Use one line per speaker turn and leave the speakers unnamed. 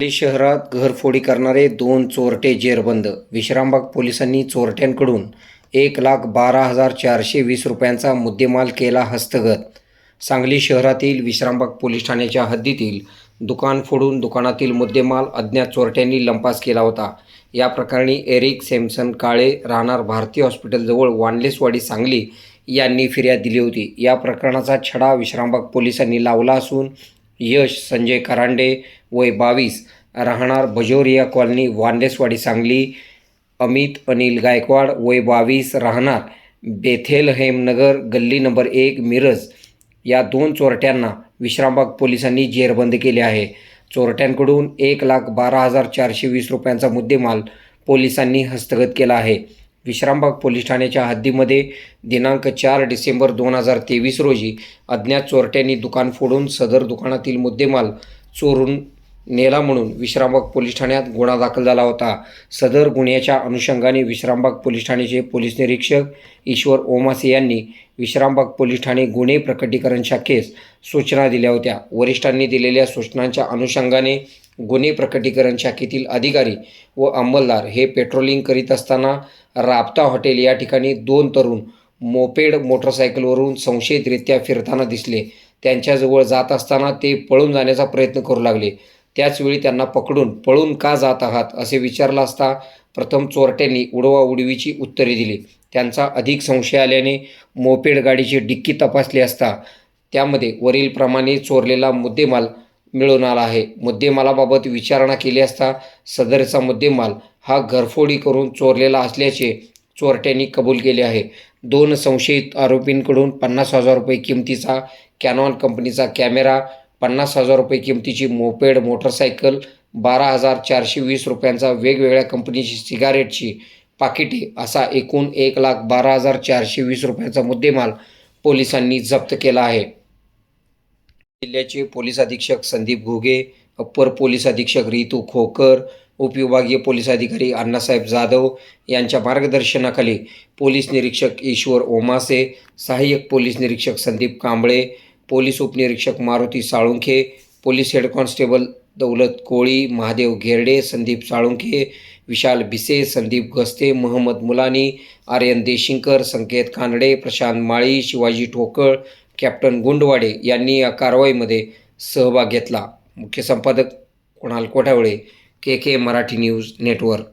सांगली शहरात घरफोडी करणारे दोन चोरटे जेरबंद. विश्रामबाग पोलिसांनी चोरट्यांकडून एक लाख बारा हजार चारशे वीस रुपयांचा मुद्देमाल केला हस्तगत. सांगली शहरातील विश्रामबाग पोलीस ठाण्याच्या हद्दीतील दुकान फोडून दुकानातील मुद्देमाल अज्ञात चोरट्यांनी लंपास केला होता. या प्रकरणी एरिक सॅमसन काळे राहणार भारतीय हॉस्पिटलजवळ वानलेसवाडी सांगली यांनी फिर्याद दिली होती. या प्रकरणाचा छडा विश्रामबाग पोलिसांनी लावला असून यश संजय करांडे वय बावीस राहणार भजोरिया कॉलनी वांडेसवाडी सांगली अमित अनिल गायकवाड वय बावीस राहणार बेथेलहेमनगर गल्ली नंबर एक मिरज. या दोन चोरट्यांना विश्रामबाग पोलिसांनी जेरबंद केले आहे. चोरट्यांकडून एक लाख बारा हजार चारशे वीस रुपयांचा मुद्देमाल पोलिसांनी हस्तगत केला आहे. विश्रामबाग पोलीस ठाण्याच्या हद्दीमध्ये दिनांक चार डिसेंबर दोन हजार तेवीस रोजी अज्ञात चोरट्यांनी दुकान फोडून सदर दुकानातील मुद्देमाल चोरून नेला म्हणून विश्रामबाग पोलीस ठाण्यात गुन्हा दाखल झाला होता. सदर गुन्ह्याच्या अनुषंगाने विश्रामबाग पोलीस ठाण्याचे पोलीस निरीक्षक ईश्वर ओमासे यांनी विश्रामबाग पोलीस ठाणे गुन्हे प्रकटीकरण शाखेस सूचना दिल्या होत्या. वरिष्ठांनी दिलेल्या सूचनांच्या अनुषंगाने गुन्हे प्रकटीकरण शाखेतील अधिकारी व अंमलदार हे पेट्रोलिंग करीत असताना राबता हॉटेल या ठिकाणी दोन तरुण मोपेड मोटरसायकलवरून संशयितरित्या फिरताना दिसले. त्यांच्याजवळ जात असताना ते पळून जाण्याचा प्रयत्न करू लागले. त्याचवेळी त्यांना पकडून पळून का जात आहात? असे विचारलं असता प्रथम चोरट्यांनी उडवा उडवीची उत्तरे दिली. त्यांचा अधिक संशय आल्याने मोपेड गाडीची डिक्की तपासली असता त्यामध्ये वरीलप्रमाणे चोरलेला मुद्देमाल मिळून आला आहे. मुद्देमालाबाबत विचारणा केली असता सदरचा मुद्देमाल हा घरफोडी करून चोरलेला असल्याचे चोरट्यांनी कबूल केले आहे. दोन संशयित आरोपींकडून पन्नास हजार रुपये किमतीचा कॅनॉन कंपनीचा कॅमेरा पन्नास हजार रुपये किमतीची मोपेड मोटरसायकल बारा हजार चारशे वीस रुपयांचा वेगवेगळ्या कंपनीची सिगारेटची पाकिटे असा एकूण एक लाख बारा हजार चारशे वीस रुपयांचा मुद्देमाल पोलिसांनी जप्त केला आहे. जिल्ह्याचे पोलीस अधीक्षक संदीप घुगे अप्पर पोलीस अधीक्षक रितू खोकर उपविभागीय पोलीस अधिकारी अण्णासाहेब जाधव यांच्या मार्गदर्शनाखाली पोलीस निरीक्षक ईश्वर ओमासे सहाय्यक पोलीस निरीक्षक संदीप कांबळे पोलीस उपनिरीक्षक Maruti Salunkhe police head constable Daulat Koli Mahadev Gherde Sandeep Salunkhe Vishal Bhise Sandeep Gaste Mohammad Mulani Aryan Deshinkar Sanket Kanade Prashant Mali Shivaji Thokal captain Gundwade यांनी या कारवाईमध्ये सहभाग घेतला. मुख्य संपादक Kunal Kothawale K K Marathi news network.